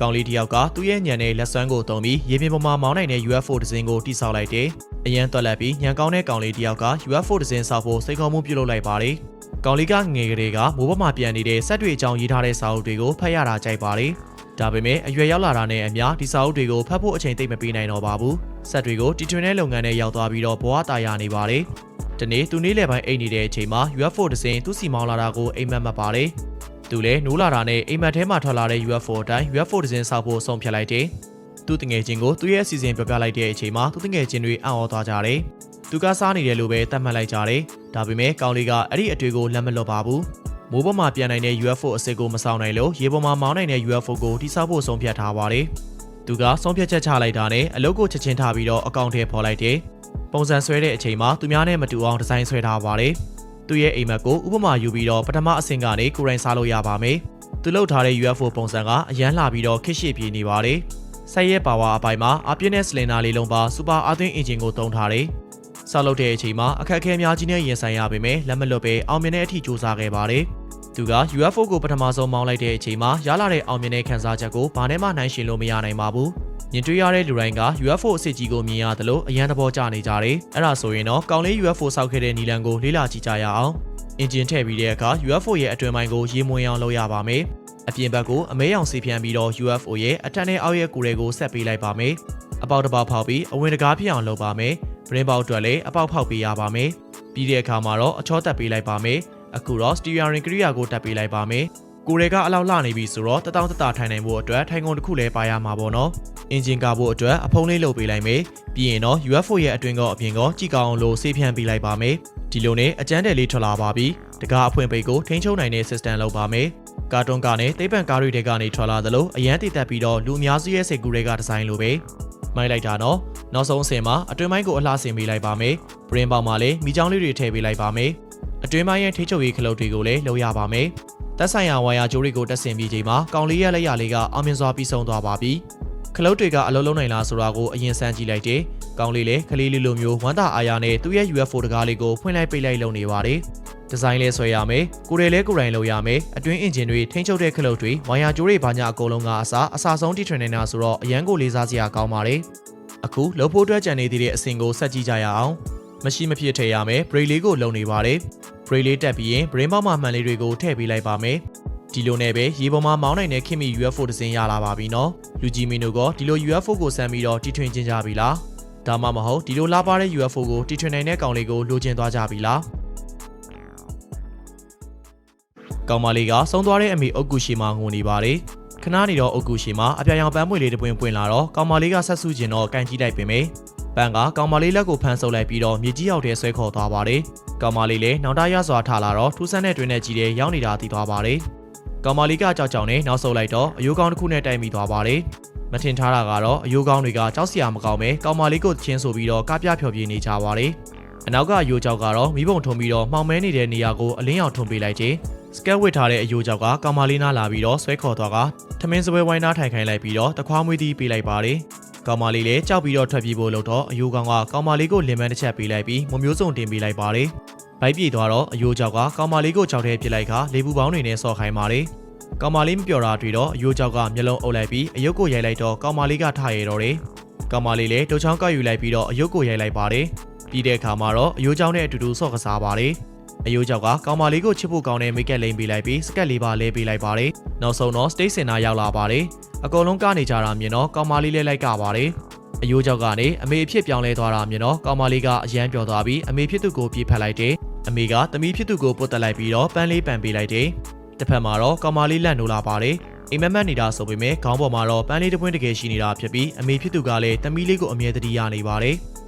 ကောင်လေးတစ်ယောက်ကသူ့ရဲ့ညံနဲ့လက်စွမ်းကိုတုံပြီးရေပြင်ပေါ်မှာမောင်းနိုင်တဲ့ UFO တစ်စင်းကိုတိစောက်လိုက်တယ်။အရန်တွက်လက်ပြီးညံကောင်းတဲ့ကောင်လေးတစ်ယောက်က UFO တစ်စင်းဆောက်ဖို့စိတ်ခေါ်မှုပြုလုပ်လိုက်ပါတယ်။ကောင်လေးကငယ်ကလေးကမိုးပေါ်မှာပြန်နေတဲ့ဆက်တွေအကြောင်းရေးထားတဲ့စာအုပ်တွေကိုဖတ်ရတာကြိုက်ပါတယ်။ဒါပေမဲ့အရွယ်ရောက်လာတာနဲ့အမျှဒီစာအုပ်တွေကိုဖတ်ဖို့အချိန်သိပ်မပေးနိုင်တော့ပါဘူး။ဆက်တွေကိုတီထွင်တဲ့လုပ်ငန်းနဲ့ရောက်သွားပြီးတော့ဘဝတာယာနေပါတယ်။ဒီနေ့သူနေ့လယ်ပိုင်းအိတ်နေတဲ့အချိန်မှာ UFO တစ်စင်းသူ့စီမောင်းလာတာကိုအိမ်မက်မှတ်ပါတယ်။ သူလည်းနိုးလာတာနဲ့အိမ်မက်ထဲမှာထွက်လာတဲ့ UFO အတိုင်း UFO တစ်စင်းဆောက်ဖို့ဆုံးဖြတ်လိုက်တယ်။သူ့တငယ်ချင်းကိုသူ့ရဲ့အစီအစဉ်ပြောပြလိုက်တဲ့အချိန်မှာသူ့တငယ်ချင်းတွေအံ့ဩသွားကြတယ်။သူကစားနေတယ်လို့ပဲသတ်မှတ်လိုက်ကြတယ်။ဒါပေမဲ့ကောင်လေးကအဲ့ဒီအတွေ့ကိုလက်မလွတ်ပါဘူး။မိုးပေါ်မှာပြန်နိုင်တဲ့ UFO အစစ်ကိုမဆောင်နိုင်လို့ရေပေါ်မှာမောင်းနိုင်တဲ့ UFO ကိုတိစောက်ဖို့ဆုံးဖြတ်ထားပါတယ်။သူကဆုံးဖြတ်ချက်ချလိုက်တာနဲ့အလုပ်ကိုချက်ချင်းထားပြီးတော့အကောင့်ထဲပေါ်လိုက်တယ်။ပုံစံဆွဲတဲ့အချိန်မှာသူများနဲ့မတူအောင်ဒီဇိုင်းဆွဲထားပါတယ်။ သူ့ရဲ့အိမ်မက်ကိုဥပမာယူပြီးတော့ပထမအဆင့်ကနေကိုရိုင်းစားလို့ရပါမယ်။သူလှုပ်ထားတဲ့ UFO ပုံစံကအရန်လာပြီးတော့ခစ်ရှိပြေးနေပါတယ်။ဆက်ရဲပါဝါအပိုင်းမှာအပြင်းနဲ့စလင်နာလေးလုံးပါစူပါအာသွင်းအင်ဂျင်ကိုတုံးထားတယ်။ဆောက်လုပ်တဲ့အချိန်မှာအခက်အခဲများကြီးနဲ့ရင်ဆိုင်ရပေမဲ့လက်မလွတ်ပဲအောင်မြင်တဲ့အထိစူးစမ်းခဲ့ပါတယ်။သူက UFO ကိုပထမဆုံးမောင်းလိုက်တဲ့အချိန်မှာရလာတဲ့အောင်မြင်တဲ့ခန်းစားချက်ကိုဘာနဲ့မှနိုင်ရှင်လို့မရနိုင်ပါဘူး။ မြင်တွေ့ရတဲ့လူတိုင်းက UFO အစ်စ်ကြီးကိုမြင်ရတယ်လို့အရန်သဘောကျနေကြတယ်။အဲ့ဒါဆိုရင်တော့ကောင်လေး UFO စောက်ခဲ့တဲ့နီလန်ကိုလေ့လာကြည့်ကြရအောင်။အင်ဂျင်ထည့်ပြီးတဲ့အခါ UFO ရဲ့အတွင်ပိုင်းကိုရေမွှင်အောင်လုပ်ရပါမယ်။အပြင်ဘက်ကိုအမဲရောင်စီဖြန်းပြီးတော့ UFO ရဲ့အထက်နဲ့အောက်ရဲ့ကိုယ်တွေကိုဆက်ပေးလိုက်ပါမယ်။အပေါက်တစ်ပေါက်ဖောက်ပြီးအဝင်တကားဖြစ်အောင်လုပ်ပါမယ်။ပရင်းပေါက်အတွက်လည်းအပေါက်ဖောက်ပေးရပါမယ်။ပြီးတဲ့အခါမှာတော့အချောတက်ပေးလိုက်ပါမယ်။အခုတော့ steering ကရိယာကိုတက်ပေးလိုက်ပါမယ်။ကိုယ်တွေကအလောက်လှနေပြီဆိုတော့တတောင်းတတာထိုင်နိုင်ဖို့အတွက်ထိုင်ကုန်တစ်ခုလည်းပါရမှာပေါ့နော်။ အင်ဂျင်ကဖို့အတွက်အဖုံးလေးလုပ်ပေးလိုက်မယ်။ပြီးရင်တော့ UFO ရဲ့အတွင်းကောအပြင်ကောကြည့်ကောင်းအောင်လို့ဆေးဖြန်းပေးလိုက်ပါမယ်။ဒီလိုနဲ့အကျန်းတယ်လေးထွက်လာပါပြီ။တကားအဖွင့်ပိတ်ကိုထိန်းချုပ်နိုင်တဲ့ system လုပ်ပါမယ်။ကာတွန်းကနဲ့သိပ္ပံကားတွေတဲကနေထွက်လာသလိုအရန်တည်တက်ပြီးတော့လူအများစုရဲ့စိတ်ကူတွေကဒီဇိုင်းလိုပဲ။မိုက်လိုက်တာနော်။နောက်ဆုံးအဆင့်မှာအတွင်းပိုင်းကိုအလှဆင်ပေးလိုက်ပါမယ်။ပရင်ပေါက်မှာလည်းမိချောင်းလေးတွေထည့်ပေးလိုက်ပါမယ်။အတွင်းပိုင်းရဲ့ထိချုပ်ရေးခလုတ်တွေကိုလည်းလုပ်ရပါမယ်။သက်ဆိုင်ရာဝါယာကြိုးတွေကိုတက်ဆင်ပြီးချိန်မှာကောင်လေးရဲ့လက်ရလေးကအောင်မြင်စွာပြီးဆုံးသွားပါပြီ။ ခလုတ်တွေကအလုံးလုံးနိုင်လားဆိုတာကိုအရင်စမ်းကြည့်လိုက်တယ်။ကောင်လေးလည်းခလေးလေးလိုမျိုးဝမ်းသာအားရနဲ့သူ့ရဲ့ UFO တကားလေးကိုဖွင့်လိုက်ပိတ်လိုက်လုပ်နေပါတယ်။ဒီဇိုင်းလေးဆွဲရမယ်။ကိုယ်ရည်လဲကိုယ်တိုင်လုပ်ရမယ်။အတွင်းအင်ဂျင်တွေထိန်းချုပ်တဲ့ခလုတ်တွေဝါယာကြိုးတွေဘာညာအကုန်လုံးကအစားအစာဆုံးတီထွင်နေတာဆိုတော့အရန်ကိုလေးစားစရာကောင်းပါတယ်။အခုလှုပ်ဖို့အတွက်ကြံနေသေးတဲ့အဆင့်ကိုဆက်ကြည့်ကြရအောင်။မရှိမဖြစ်ထည့်ရမယ်။ဘရိတ်လေးကိုလုံနေပါတယ်။ဘရိတ်လေးတက်ပြီးရင် brain ပေါက်မှာမှန်လေးတွေကိုထည့်ပေးလိုက်ပါမယ်။ ဒီလိုနဲ့ပဲရေပေါ်မှာမောင်းနိုင်တဲ့ခင်မီ UFO တစ်စင်းရလာပါပြီနော်။လူကြီးမင်းတို့ကဒီလို UFO ကိုစမ်းပြီးတော့တီထွင်ကျင်ကြပြီလား။ဒါမှမဟုတ်ဒီလိုလာပါတဲ့ UFO ကိုတီထွင်နိုင်တဲ့ကောင်လေးကိုလိုချင်သွားကြပြီလား။ကောင်မလေးကဆုံးသွားတဲ့အမေအုတ်ကူရှိမှငိုနေပါတယ်။ခဏနေတော့အုတ်ကူရှိမှအပြာရောင်ပန်းပွေလေးတစ်ပွင့်ပွင့်လာတော့ကောင်မလေးကဆက်စုကျင်တော့ကန်ကြည့်လိုက်ပင်မေ။ပန်းကကောင်မလေးလက်ကိုဖမ်းဆုပ်လိုက်ပြီးတော့မြေကြီးရောက်ထဲဆွဲခေါ်သွားပါတယ်။ကောင်မလေးလည်းနောင်တရစွာထလာတော့ထူးဆန်းတဲ့တွင်နဲ့ကြီးတဲ့ရောက်နေတာသိသွားပါတယ်။ ကောင်မလေးကကြောက်ကြောင်နဲ့နောက်ဆုပ်လိုက်တော့အယိုးကောင်းတစ်ခုနဲ့တိုက်မိသွားပါတယ်။မထင်ထားတာကတော့အယိုးကောင်းတွေကကြောက်စရာမကောင်းပဲကောင်မလေးကိုချင်းဆိုပြီးတော့ကားပြဖျော်ပြနေကြပါတယ်။အနောက်ကအယိုးကြောက်ကတော့မိဘုံထုံပြီးတော့မှောင်မဲနေတဲ့နေရာကိုအလင်းရောင်ထုံပေးလိုက်တယ်။စကက်ဝစ်ထားတဲ့အယိုးကြောက်ကကောင်မလေးနားလာပြီးတော့ဆွဲခေါ်သွားကထမင်းစပွဲဝိုင်းသားထိုင်ခိုင်းလိုက်ပြီးတော့တခွားမွေးသီးပေးလိုက်ပါတယ်။ကောင်မလေးလည်းကြောက်ပြီးတော့ထွက်ပြေးဖို့လုပ်တော့အယိုးကောင်ကကောင်မလေးကိုလင်မန်းတစ်ချက်ပေးလိုက်ပြီးမမျိုးစုံတင်ပေးလိုက်ပါတယ်။ ဘိုက်ပြေသွားတော့အယိုးကြောက်ကကောင်မလေးကိုကြောက်ထဲပစ်လိုက်ခါလေပူပေါင်းတွေနဲ့ဆော့ခိုင်းပါတယ်။ကောင်မလေးမပြော်တာတွေ့တော့အယိုးကြောက်ကမျက်လုံးအုပ်လိုက်ပြီးအယုတ်ကိုရိုက်လိုက်တော့ကောင်မလေးကထရဲတော့တယ်။ကောင်မလေးလည်းတုတ်ချောင်းကောက်ယူလိုက်ပြီးတော့အယုတ်ကိုရိုက်လိုက်ပါတယ်။ပြီးတဲ့အခါမှာတော့အယိုးကြောက်နဲ့အတူတူဆော့ကစားပါတယ်။အယိုးကြောက်ကကောင်မလေးကိုချစ်ဖို့ကောင်းတဲ့မိတ်ကက်လိမ့်ပေးလိုက်ပြီးစကက်လေးပါလဲပေးလိုက်ပါတယ်။နောက်ဆုံးတော့စတိတ်စင်နာရောက်လာပါတယ်။အကုန်လုံးကနေကြတာမြင်တော့ကောင်မလေးလည်းလိုက်ကပါတယ်။ အယိုးကြောက်ကနေအမေအဖြစ်ပြောင်းလဲသွားတာမြင်တော့ကောင်မလေးကအရန်ပျော်သွားပြီးအမေဖြစ်သူကိုပြေးဖက်လိုက်တယ်။အမေကသမီးဖြစ်သူကိုပုတ်တက်လိုက်ပြီးတော့ပန်းလေးပန်ပေးလိုက်တယ်။တစ်ဖက်မှာတော့ကောင်မလေးလန့်နိုးလာပါတယ်။အိမ်မက်မက်နေတာဆိုပေမဲ့ခေါင်းပေါ်မှာတော့ပန်းလေးတစ်ပွင့်တကယ်ရှိနေတာဖြစ်ပြီးအမေဖြစ်သူကလည်းသမီးလေးကိုအမြဲတမ်းရနေပါတယ်။